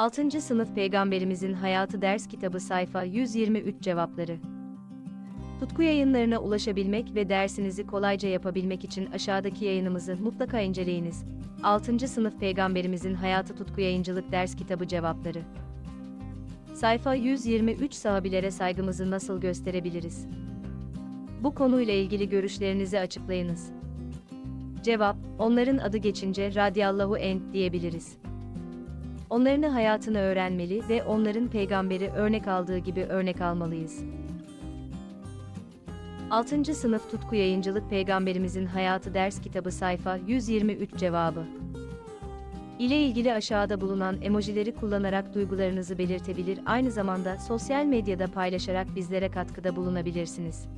6. Sınıf Peygamberimizin Hayatı Ders Kitabı sayfa 123 cevapları. Tutku yayınlarına ulaşabilmek ve dersinizi kolayca yapabilmek için aşağıdaki yayınımızı mutlaka inceleyiniz. 6. Sınıf Peygamberimizin Hayatı Tutku Yayıncılık Ders Kitabı cevapları. Sayfa 123 Sahabilere saygımızı nasıl gösterebiliriz? Bu konuyla ilgili görüşlerinizi açıklayınız. Cevap, onların adı geçince radiyallahu en diyebiliriz. Onların hayatını öğrenmeli ve onların peygamberi örnek aldığı gibi örnek almalıyız. 6. Sınıf Tutku Yayıncılık Peygamberimizin Hayatı Ders Kitabı sayfa 123 cevabı. ile ilgili aşağıda bulunan emojileri kullanarak duygularınızı belirtebilir aynı zamanda sosyal medyada paylaşarak bizlere katkıda bulunabilirsiniz.